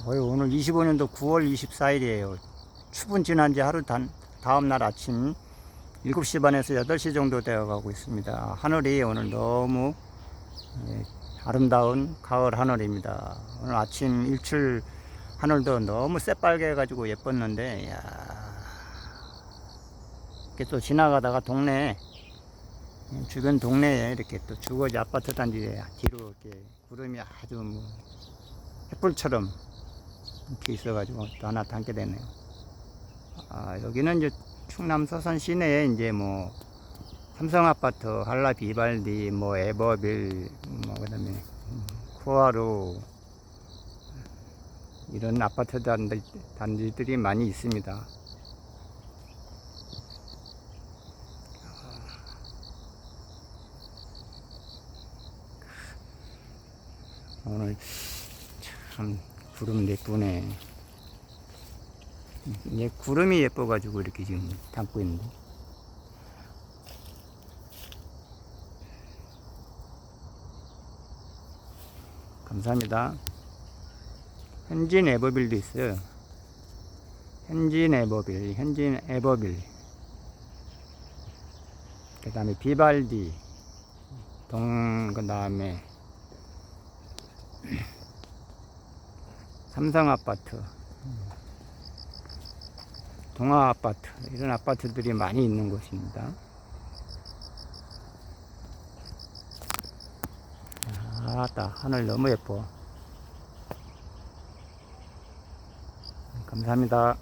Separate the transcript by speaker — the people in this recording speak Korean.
Speaker 1: 거의 오늘 25년도 9월 24일이에요. 추분 지난 지 하루 단, 다음 날 아침 7시 반에서 8시 정도 되어 가고 있습니다. 하늘이 오늘 너무 예, 아름다운 가을 하늘입니다. 오늘 아침 일출 하늘도 너무 새빨개 해가지고 예뻤는데, 야 이렇게 또 지나가다가 동네, 주변 동네에 이렇게 또 주거지 아파트 단지에 뒤로 이렇게 구름이 아주 뭐 횃불처럼 이렇게 있어가지고 또 하나 담게 되네요. 아, 여기는 이제 충남 서산 시내에 이제 뭐 삼성 아파트, 한라 비발디, 뭐 에버빌, 뭐 그다음에 음, 코아루 이런 아파트 단지, 단지들이 많이 있습니다. 오늘 참 구름 예쁘네. 이게 구름이 예뻐가지고 이렇게 지금 담고 있는데. 감사합니다. 현진 에버빌도 있어요. 현진 에버빌, 현진 에버빌. 그 다음에 비발디, 동, 그 다음에 삼성 아파트, 동아 아파트, 이런 아파트들이 많이 있는 곳입니다. 아따, 하늘 너무 예뻐. 감사합니다.